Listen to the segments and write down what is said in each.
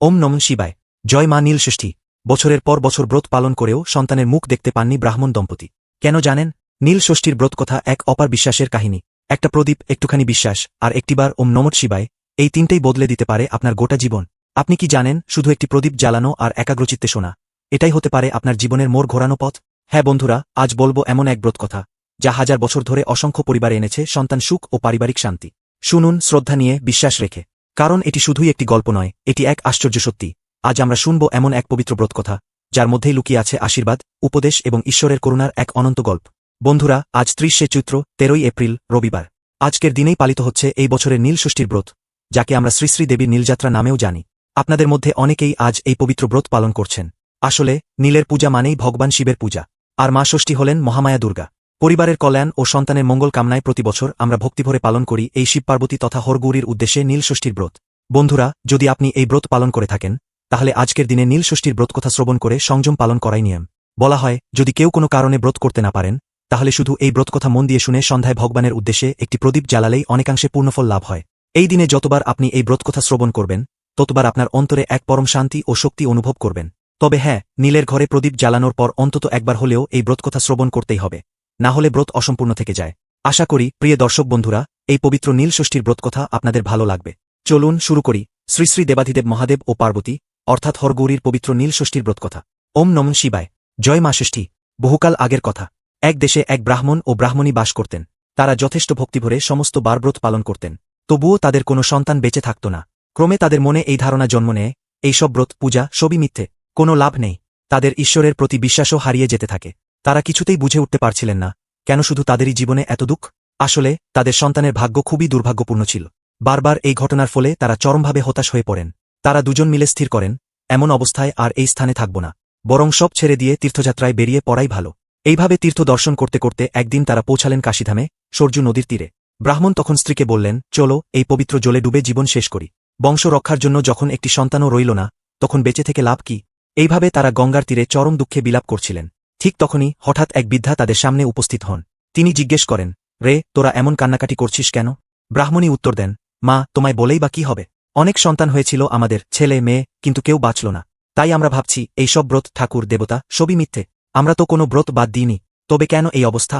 ওম নম শিবায়। জয় মা নীলষষ্ঠী বছরের পর বছর ব্রত পালন করেও সন্তানের মুখ দেখতে পাননি ব্রাহ্মণ দম্পতি। কেন জানেন? নীল ষষ্ঠীর ব্রত কথা এক অপার বিশ্বাসের কাহিনী। একটা প্রদীপ, একটুখানি বিশ্বাস, আর একটিবার ওম নমৎ শিবায়, এই তিনটেই বদলে দিতে পারে আপনার গোটা জীবন। আপনি কি জানেন? শুধু একটি প্রদীপ জ্বালানো আর একাগ্রচিত্তে শোনা। এটাই হতে পারে আপনার জীবনের মোড় ঘোরানো পথ। হ্যাঁ বন্ধুরা, আজ বলব এমন এক ব্রত কথা, যা হাজার বছর ধরে অসংখ্য পরিবারে এনেছে সন্তান সুখ ও পারিবারিক শান্তি। শুনুন, শ্রদ্ধা নিয়ে বিশ্বাস রেখে। কারণ এটি শুধুই একটি গল্প নয়, এটি এক আশ্চর্য সত্যি। আজ আমরা শুনব এমন এক পবিত্র ব্রত কথা যার মধ্যেই লুকিয়ে আছে আশীর্বাদ, উপদেশ এবং ঈশ্বরের করুণার এক অনন্ত গল্প। বন্ধুরা, আজ ত্রিশে চৈত্র, তেরোই এপ্রিল, রবিবার। আজকের দিনেই পালিত হচ্ছে এই বছরের নীল ষষ্ঠীর ব্রত, যাকে আমরা শ্রী শ্রী দেবীর নীলযাত্রা নামেও জানি। আপনাদের মধ্যে অনেকেই আজ এই পবিত্র ব্রত পালন করছেন। আসলে, নীলের পূজা মানেই ভগবান শিবের পূজা। আর মা ষষ্ঠী হলেন মহামায়া দুর্গা। পরিবারের কল্যাণ ও সন্তানের মঙ্গল কামনায় প্রতি বছর আমরা ভক্তিভরে পালন করি এই শিব পার্বতী তথা হরগৌরীর উদ্দেশ্যে নীলষষ্ঠীর ব্রত। বন্ধুরা, যদি আপনি এই ব্রত পালন করে থাকেন, তাহলে আজকের দিনে নীল ষষ্ঠীর ব্রত কথা শ্রবণ করে সংযম পালন করাই নিয়ম। বলা হয়, যদি কেউ কোনো কারণে ব্রত করতে না পারেন, তাহলে শুধু এই ব্রত কথা মন দিয়ে শুনে সন্ধ্যায় ভগবানের উদ্দেশ্যে একটি প্রদীপ জ্বালালেই অনেকাংশে পূর্ণফল লাভ হয়। এই দিনে যতবার আপনি এই ব্রত কথা শ্রবণ করবেন, ততবার আপনার অন্তরে এক পরম শান্তি ও শক্তি অনুভব করবেন। তবে হ্যাঁ নীলের ঘরে প্রদীপ জ্বালানোর পর অন্তত একবার হলেও এই ব্রত কথা শ্রবণ করতেই হবে। না হলে ব্রত অসম্পূর্ণ থেকে যায়। আশা করি, প্রিয় দর্শক বন্ধুরা, এই পবিত্র নীল ষষ্ঠীর ব্রত কথা আপনাদের ভালো লাগবে। চলুন শুরু করি। শ্রী শ্রী দেবাধিদেব মহাদেব ও পার্বতী, অর্থাৎ হরগৌরীর পবিত্র নীল ষষ্ঠীর ব্রত কথা। ওম নমঃ শিবায়। জয় মা ষষ্ঠী। বহুকাল আগের কথা। এক দেশে এক ব্রাহ্মণ ও ব্রাহ্মণী বাস করতেন। তারা যথেষ্ট ভক্তিভরে সমস্ত বারব্রত পালন করতেন। তবুও তাদের কোনো সন্তান বেঁচে থাকত না। ক্রমে তাদের মনে এই ধারণা জন্ম নেয়, এইসব ব্রত, পূজা, সবই মিথ্যে। কোনো লাভ নেই। তাদের ঈশ্বরের প্রতি বিশ্বাসও হারিয়ে যেতে থাকে। তারা কিছুতেই বুঝে উঠতে পারছিলেন না, কেন শুধু তাদেরই জীবনে এত দুঃখ? আসলে, তাদের সন্তানের ভাগ্য খুবই দুর্ভাগ্যপূর্ণ ছিল। বারবার এই ঘটনার ফলে তারা চরমভাবে হতাশ হয়ে পড়েন। তারা দুজন মিলে স্থির করেন, এমন অবস্থায় আর এই স্থানে থাকব না। বরং সব ছেড়ে দিয়ে তীর্থযাত্রায় বেরিয়ে পড়াই ভালো। এইভাবে তীর্থ দর্শন করতে করতে একদিন তারা পৌঁছালেন কাশিধামে সরজু নদীর তীরে। ব্রাহ্মণ তখন স্ত্রীকে বললেন, চলো, এই পবিত্র জলে ডুবে জীবন শেষ করি। বংশ রক্ষার জন্য যখন একটি সন্তানও রইল না, তখন বেঁচে থেকে লাভ কি? এইভাবে তারা গঙ্গার তীরে চরম দুঃখে বিলাপ করছিলেন। ঠিক তখনই হঠাৎ এক বৃদ্ধা তাদের সামনে উপস্থিত হন। তিনি জিজ্ঞেস করেন, রে, তোরা এমন কান্নাকাটি করছিস কেন? ব্রাহ্মণী উত্তর দেন, মা, তোমায় বলেই বা কি হবে? অনেক সন্তান হয়েছিল আমাদের, ছেলে, মেয়ে, কিন্তু কেউ বাঁচল না। তাই আমরা ভাবছি, এই সব ব্রত ঠাকুর, দেবতা, সবই মিথ্যে। আমরা তো কোনো ব্রত বাদ দিইনি। তবে কেন এই অবস্থা?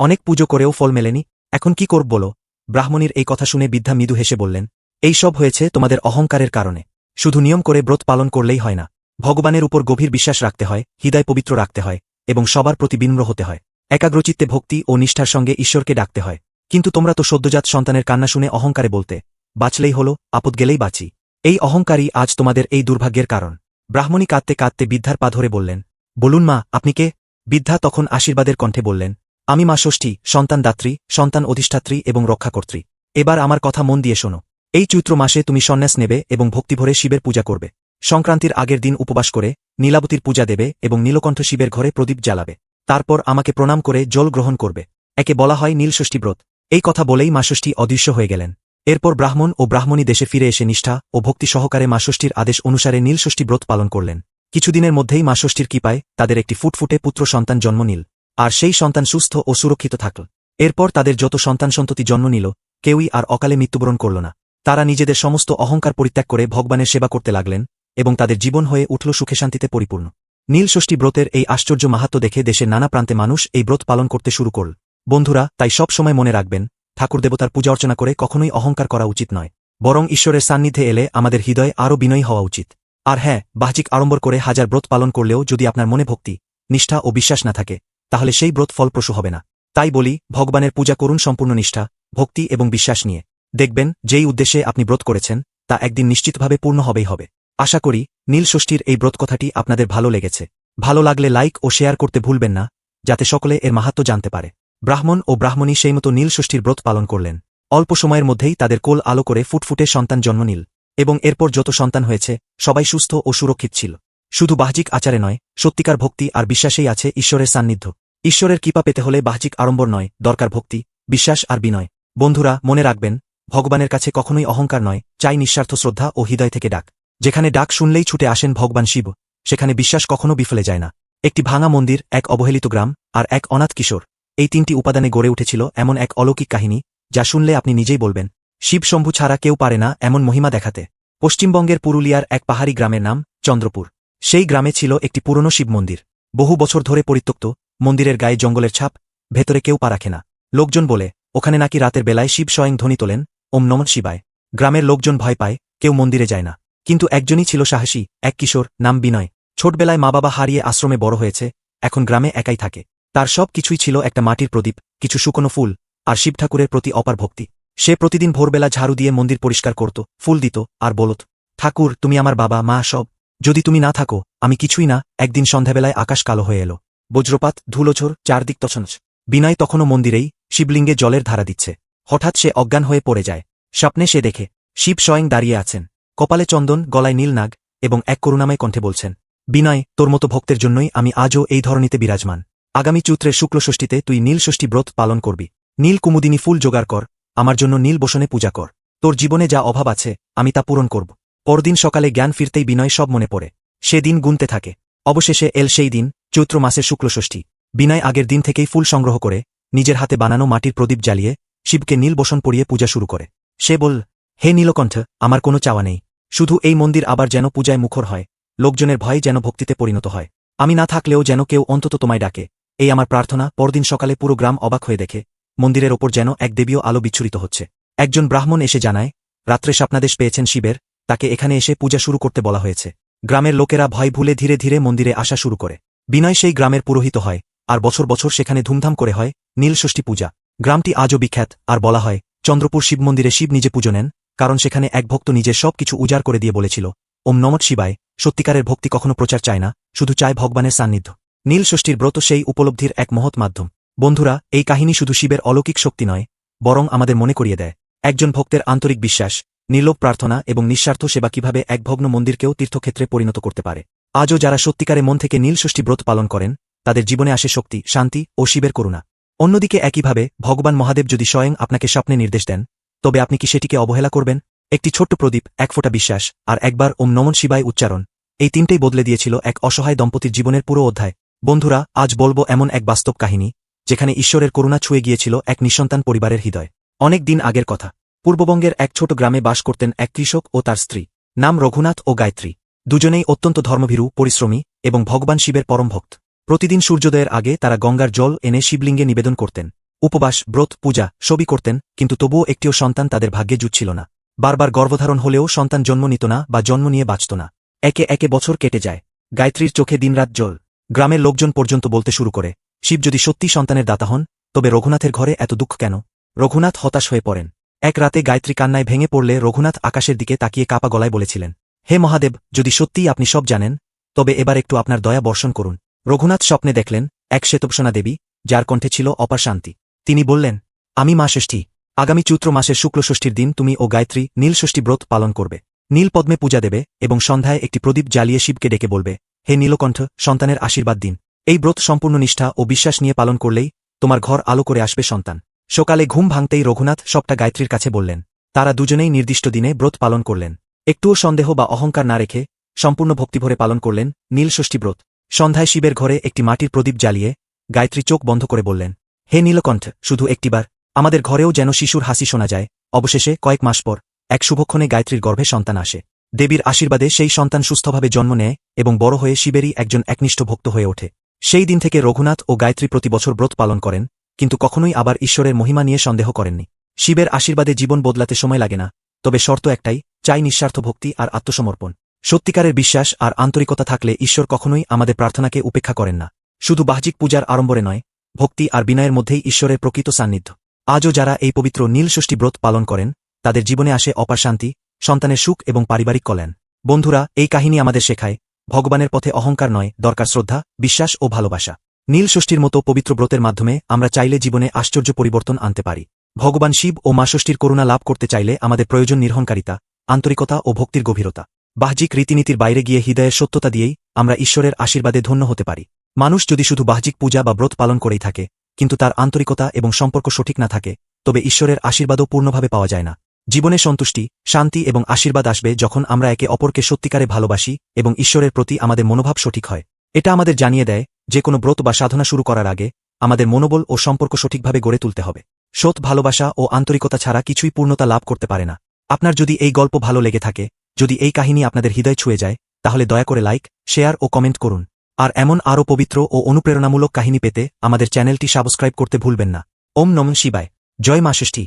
অনেক পুজো করেও ফল মেলেনি। এখন কি করব বলো? ব্রাহ্মণীর এই কথা শুনে বিদ্যা মৃদু হেসে বললেন, এই সব হয়েছে তোমাদের অহংকারের কারণে। শুধু নিয়ম করে ব্রত পালন করলেই হয় না। ভগবানের উপর গভীর বিশ্বাস রাখতে হয়, হৃদয় পবিত্র রাখতে হয়। এবং সবার প্রতি বিনম্র হতে হয়। একাগ্রচিত্তে ভক্তি ও নিষ্ঠার সঙ্গে ঈশ্বরকে ডাকতে হয়। কিন্তু তোমরা তো সদ্যজাত সন্তানের কান্না শুনে অহংকারে বলতে, বাঁচলেই হল, আপদ গেলেই বাঁচি। এই অহংকারই আজ তোমাদের এই দুর্ভাগ্যের কারণ। ব্রাহ্মণী কাঁদতে কাঁদতে বিদ্যার পা ধরে বললেন, বলুন মা, আপনি কে? বিদ্যা তখন আশীর্বাদের কণ্ঠে বললেন, আমি মা ষষ্ঠী, সন্তান দাত্রী, সন্তান অধিষ্ঠাত্রী এবং রক্ষাকর্ত্রী। এবার আমার কথা মন দিয়ে শোনো। এই চৈত্র মাসে তুমি সন্ন্যাস নেবে এবং ভক্তিভরে শিবের পূজা করবে। সংক্রান্তির আগের দিন উপবাস করে নীলাবতীর পূজা দেবে এবং নীলকণ্ঠ শিবের ঘরে প্রদীপ জ্বালাবে। তারপর আমাকে প্রণাম করে জল গ্রহণ করবে। একে বলা হয় নীলষষ্ঠী ব্রত এই কথা বলেই মাষষ্ঠী অদৃশ্য হয়ে গেলেন। এরপর ব্রাহ্মণ ও ব্রাহ্মণী দেশে ফিরে এসে নিষ্ঠা ও ভক্তি সহকারে মা ষষ্ঠীর আদেশ অনুসারে নীলষষ্ঠী ব্রত পালন করলেন। কিছুদিনের মধ্যেই মাষষ্ঠীর কৃপায় তাদের একটি ফুটফুটে পুত্র সন্তান জন্ম নিল, আর সেই সন্তান সুস্থ ও সুরক্ষিত থাকল। এরপর তাদের যত সন্তান সন্ততি জন্ম নিল, কেউই আর অকালে মৃত্যুবরণ করল না। তারা নিজেদের সমস্ত অহংকার পরিত্যাগ করে ভগবানের সেবা করতে লাগলেন এবং তাদের জীবন হয়ে উঠল সুখে শান্তিতে পরিপূর্ণ। নীল ষষ্ঠী ব্রতের এই আশ্চর্য মাহাত্ম দেখে দেশের নানা প্রান্তে মানুষ এই ব্রত পালন করতে শুরু করল। বন্ধুরা, তাই সব সময় মনে রাখবেন, ঠাকুর দেবতার পূজা অর্চনা করে কখনোই অহংকার করা উচিত নয়। বরং ঈশ্বরের সান্নিধ্যে এলে আমাদের হৃদয় আরও বিনয়ী হওয়া উচিত। আর হ্যাঁ বাহ্যিক আড়ম্বর করে হাজার ব্রত পালন করলেও যদি আপনার মনে ভক্তি, নিষ্ঠা ও বিশ্বাস না থাকে, তাহলে সেই ব্রত ফলপ্রসূ হবে না। তাই বলি, ভগবানের পূজা করুন সম্পূর্ণ নিষ্ঠা, ভক্তি এবং বিশ্বাস নিয়ে। দেখবেন, যেই উদ্দেশ্যে আপনি ব্রত করেছেন, তা একদিন নিশ্চিতভাবে পূর্ণ হবেই হবে। আশা করি, নীল ষষ্ঠীর এই ব্রত কথাটি আপনাদের ভালো লেগেছে। ভালো লাগলে লাইক ও শেয়ার করতে ভুলবেন না, যাতে সকলে এর মাহাত্ম জানতে পারে। ব্রাহ্মণ ও ব্রাহ্মণী সেই মতো নীল ষষ্ঠীর ব্রত পালন করলেন। অল্প সময়ের মধ্যেই তাদের কোল আলো করে ফুটফুটে সন্তান জন্ম নিল, এবং এরপর যত সন্তান হয়েছে, সবাই সুস্থ ও সুরক্ষিত ছিল। শুধু বাহ্যিক আচারে নয়, সত্যিকার ভক্তি আর বিশ্বাসেই আছে ঈশ্বরের সান্নিধ্য। ঈশ্বরের কৃপা পেতে হলে বাহ্যিক আড়ম্বর নয়, দরকার ভক্তি, বিশ্বাস আর বিনয়। বন্ধুরা, মনে রাখবেন, ভগবানের কাছে কখনোই অহংকার নয়, চাই নিঃস্বার্থ শ্রদ্ধা ও হৃদয় থেকে ডাক। যেখানে ডাক শুনলেই ছুটে আসেন ভগবান শিব, সেখানে বিশ্বাস কখনো বিফলে যায় না। একটি ভাঙা মন্দির, এক অবহেলিত গ্রাম, আর এক অনাথ কিশোর, এই তিনটি উপাদানে গড়ে উঠেছিল এমন এক অলৌকিক কাহিনী, যা শুনলে আপনি নিজেই বলবেন, শিব শম্ভু ছাড়া কেউ পারে না এমন মহিমা দেখাতে। পশ্চিমবঙ্গের পুরুলিয়ার এক পাহাড়ি গ্রামের নাম চন্দ্রপুর। সেই গ্রামে ছিল একটি পুরনো শিব মন্দির। বহু বছর ধরে পরিত্যক্ত, মন্দিরের গায়ে জঙ্গলের ছাপ, ভেতরে কেউ পা রাখে না লোকজন বলে, ওখানে নাকি রাতের বেলায় শিব স্বয়ং ধ্বনি তোলেন, ওম নমন শিবায়। গ্রামের লোকজন ভয় পায়, কেউ মন্দিরে যায় না। কিন্তু একজনই ছিল সাহসী, এক কিশোর, নাম বিনয়। ছোটবেলায় মা বাবা হারিয়ে আশ্রমে বড় হয়েছে, এখন গ্রামে একাই থাকে। তার সব কিছুই ছিল একটা মাটির প্রদীপ, কিছু শুকনো ফুল, আর শিব ঠাকুরের প্রতি অপার ভক্তি। সে প্রতিদিন ভোরবেলা ঝাড়ু দিয়ে মন্দির পরিষ্কার করত, ফুল দিত, আর বলত, ঠাকুর, তুমি আমার বাবা, মা সব। যদি তুমি না থাকো, আমি কিছুই না। একদিন সন্ধ্যাবেলায় আকাশ কালো হয়ে এলো। বজ্রপাত, ধুলোঝোর, চারদিক তছনছ। বিনয় তখনও মন্দিরেই, শিবলিঙ্গে জলের ধারা দিচ্ছে। হঠাৎ সে অজ্ঞান হয়ে পড়ে যায়। স্বপ্নে সে দেখে, শিব স্বয়ং দাঁড়িয়ে আছেন। কপালে চন্দন, গলায় নীলনাগ এবং এক করুণাময় কণ্ঠে বলছেন, বিনয়, তোর মতো ভক্তের জন্যই আমি আজও এই ধরনীতে বিরাজমান। আগামী চৈত্রের শুক্লষষ্ঠীতে তুই নীল ষষ্ঠী ব্রত পালন করবি। নীল কুমুদিনী ফুল জোগাড় কর, আমার জন্য নীল বসনে পূজা কর। তোর জীবনে যা অভাব আছে, আমি তা পূরণ করব। পরদিন সকালে জ্ঞান ফিরতেই বিনয় সব মনে পড়ে। সে দিন গুনতে থাকে। অবশেষে এল সেই দিন, চৈত্র মাসের শুক্লষষ্ঠী। বিনয় আগের দিন থেকেই ফুল সংগ্রহ করে, নিজের হাতে বানানো মাটির প্রদীপ জ্বালিয়ে, শিবকে নীল বসন পরিয়ে পূজা শুরু করে। সে বল, হে নীলকণ্ঠ, আমার কোনো চাওয়া নেই। শুধু এই মন্দির আবার যেন পূজায় মুখর হয়, লোকজনের ভয়ে যেন ভক্তিতে পরিণত হয়। আমি না থাকলেও যেন কেউ অন্তত তোমায় ডাকে। এই আমার প্রার্থনা, পরদিন সকালে পুরো গ্রাম অবাক হয়ে দেখে, মন্দিরের ওপর যেন এক দেবীয় আলো বিচ্ছুরিত হচ্ছে। একজন ব্রাহ্মণ এসে জানায়, রাত্রে স্বপ্নাদেশ পেয়েছেন শিবের, তাকে এখানে এসে পূজা শুরু করতে বলা হয়েছে। গ্রামের লোকেরা ভয় ভুলে ধীরে ধীরে মন্দিরে আসা শুরু করে। বিনয় সেই গ্রামের পুরোহিত হয়, আর বছর বছর সেখানে ধুমধাম করে হয়, নীলষষ্ঠী পূজা। গ্রামটি আজও বিখ্যাত, আর বলা হয়, চন্দ্রপুর শিব মন্দিরে শিব নিজে পুজো নেন কারণ সেখানে এক ভক্ত নিজের সব কিছু উজাড় করে দিয়ে বলেছিল, ওম নমৎ শিবায়, সত্যিকারের ভক্তি কখনো প্রচার চায় না, শুধু চায় ভগবানের সান্নিধ্য। নীল ষষ্ঠীর ব্রত সেই উপলব্ধির এক মহৎ মাধ্যম। বন্ধুরা, এই কাহিনী শুধু শিবের অলৌকিক শক্তি নয়, বরং আমাদের মনে করিয়ে দেয়। একজন ভক্তের আন্তরিক বিশ্বাস, নির্লোভ প্রার্থনা এবং নিঃস্বার্থ সেবা কীভাবে এক ভগ্ন মন্দিরকেও তীর্থক্ষেত্রে পরিণত করতে পারে। আজও যারা সত্যিকারে মন থেকে নীল ষষ্ঠী ব্রত পালন করেন, তাদের জীবনে আসে শক্তি, শান্তি ও শিবের করুণা। অন্যদিকে একইভাবে ভগবান মহাদেব যদি স্বয়ং আপনাকে স্বপ্নে নির্দেশ দেন তবে আপনি কি সেটিকে অবহেলা করবেন? একটি ছোট্ট প্রদীপ, এক ফোঁটা বিশ্বাস, আর একবার ওম নমন শিবায় উচ্চারণ। এই তিনটেই বদলে দিয়েছিল এক অসহায় দম্পতির জীবনের পুরো অধ্যায়। বন্ধুরা, আজ বলব এমন এক বাস্তব কাহিনী, যেখানে ঈশ্বরের করুণা ছুঁয়ে গিয়েছিল এক নিঃসন্তান পরিবারের হৃদয়। অনেক দিন আগের কথা। পূর্ববঙ্গের এক ছোট গ্রামে বাস করতেন এক কৃষক ও তার স্ত্রী। নাম রঘুনাথ ও গায়ত্রী। দুজনেই অত্যন্ত ধর্মভীরু, পরিশ্রমী এবং ভগবান শিবের পরম ভক্ত। প্রতিদিন সূর্যোদয়ের আগে তারা গঙ্গার জল এনে শিবলিঙ্গে নিবেদন করতেন। উপবাস, ব্রত, পূজা সবই করতেন, কিন্তু তবুও একটিও সন্তান তাদের ভাগ্যে জুটছিল না। বারবার গর্ভধারণ হলেও সন্তান জন্ম নিত না বা জন্ম নিয়ে বাঁচত না। একে একে বছর কেটে যায়। গায়ত্রীর চোখে দিনরাত জল। গ্রামের লোকজন পর্যন্ত বলতে শুরু করে, শিব যদি সত্যি সন্তানের দাতা হন, তবে রঘুনাথের ঘরে এত দুঃখ কেন? রঘুনাথ হতাশ হয়ে পড়েন। এক রাতে গায়ত্রী কান্নায় ভেঙে পড়লে রঘুনাথ আকাশের দিকে তাকিয়ে কাপা গলায় বলেছিলেন, হে মহাদেব, যদি সত্যিই আপনি সব জানেন, তবে এবার একটু আপনার দয়া বর্ষণ করুন। রঘুনাথ স্বপ্নে দেখলেন, এক শ্বেতপসোনা দেবী, যার কণ্ঠে ছিল অপার শান্তি। তিনি বললেন, আমি মা ষষ্ঠী আগামী চৈত্র মাসের শুক্লষষ্ঠীর দিন তুমি ও গায়ত্রী নীলষষ্ঠী ব্রত পালন করবে। নীল পদ্মে পূজা দেবে এবং সন্ধ্যায় একটি প্রদীপ জ্বালিয়ে শিবকে ডেকে বলবে, হে নীলকণ্ঠ, সন্তানের আশীর্বাদ দিন। এই ব্রত সম্পূর্ণ নিষ্ঠা ও বিশ্বাস নিয়ে পালন করলেই তোমার ঘর আলো করে আসবে সন্তান। সকালে ঘুম ভাঙতেই রঘুনাথ সবটা গায়ত্রীর কাছে বললেন, তারা দুজনেই নির্দিষ্ট দিনে ব্রত পালন করলেন। একটুও সন্দেহ বা অহংকার না রেখে সম্পূর্ণ ভক্তিভরে পালন করলেন নীলষষ্ঠী ব্রত। সন্ধ্যায় শিবের ঘরে একটি মাটির প্রদীপ জ্বালিয়ে গায়ত্রী চোখ বন্ধ করে বললেন হে নীলকণ্ঠ, শুধু একটিবার, আমাদের ঘরেও যেন শিশুর হাসি শোনা যায়। অবশেষে, কয়েক মাস পর, এক শুভক্ষণে গায়ত্রীর গর্ভে সন্তান আসে। দেবীর আশীর্বাদে সেই সন্তান সুস্থভাবে জন্ম নেয় এবং বড় হয়ে শিবেরই একজন একনিষ্ঠ ভক্ত হয়ে ওঠে। সেই দিন থেকে রঘুনাথ ও গায়ত্রী প্রতি বছর ব্রত পালন করেন, কিন্তু কখনোই আবার ঈশ্বরের মহিমা নিয়ে সন্দেহ করেননি। শিবের আশীর্বাদে জীবন বদলাতে সময় লাগে না, তবে শর্ত একটাই, চাই নিঃস্বার্থ ভক্তি আর আত্মসমর্পণ। সত্যিকারের বিশ্বাস আর আন্তরিকতা থাকলে ঈশ্বর কখনোই আমাদের প্রার্থনাকে উপেক্ষা করেন না। শুধু বাহ্যিক পূজার আড়ম্বরে নয় ভক্তি আর বিনয়ের মধ্যেই ঈশ্বরের প্রকৃত সান্নিধ্য। আজও যারা এই পবিত্র নীলষষ্ঠী ব্রত পালন করেন, তাদের জীবনে আসে অপার শান্তি, সন্তানের সুখ এবং পারিবারিক কল্যাণ। বন্ধুরা, এই কাহিনী আমাদের শেখায়, ভগবানের পথে অহংকার নয়, দরকার শ্রদ্ধা, বিশ্বাস ও ভালোবাসা। নীল ষষ্ঠীর মতো পবিত্র ব্রতের মাধ্যমে আমরা চাইলে জীবনে আশ্চর্য পরিবর্তন আনতে পারি। ভগবান শিব ও মা ষষ্ঠীর করুণা লাভ করতে চাইলে আমাদের প্রয়োজন নির্হংকারিতা, আন্তরিকতা ও ভক্তির গভীরতা। বাহ্যিক রীতিনীতির বাইরে গিয়ে হৃদয়ের সত্যতা দিয়েই আমরা ঈশ্বরের আশীর্বাদে ধন্য হতে পারি। মানুষ যদি শুধু বাহ্যিক পূজা বা ব্রত পালন করেই থাকে, কিন্তু তার আন্তরিকতা এবং সম্পর্ক সঠিক না থাকে, তবে ঈশ্বরের আশীর্বাদও পূর্ণভাবে পাওয়া যায় না। জীবনে সন্তুষ্টি, শান্তি এবং আশীর্বাদ আসবে যখন আমরা একে অপরকে সত্যিকারে ভালোবাসি এবং ঈশ্বরের প্রতি আমাদের মনোভাব সঠিক হয়। এটা আমাদের জানিয়ে দেয়, যে কোনো ব্রত বা সাধনা শুরু করার আগে আমাদের মনোবল ও সম্পর্ক সঠিকভাবে গড়ে তুলতে হবে। সৎ ভালোবাসা ও আন্তরিকতা ছাড়া কিছুই পূর্ণতা লাভ করতে পারে না। আপনার যদি এই গল্প ভালো লেগে থাকে, যদি এই কাহিনী আপনাদের হৃদয় ছুঁয়ে যায়, তাহলে দয়া করে লাইক, শেয়ার ও কমেন্ট করুন। আর এমন আরও পবিত্র ও অনুপ্রেরণামূলক কাহিনী পেতে আমাদের চ্যানেলটি সাবস্ক্রাইব করতে ভুলবেন না। ওম নমঃ শিবায়। জয় মা ষষ্ঠী।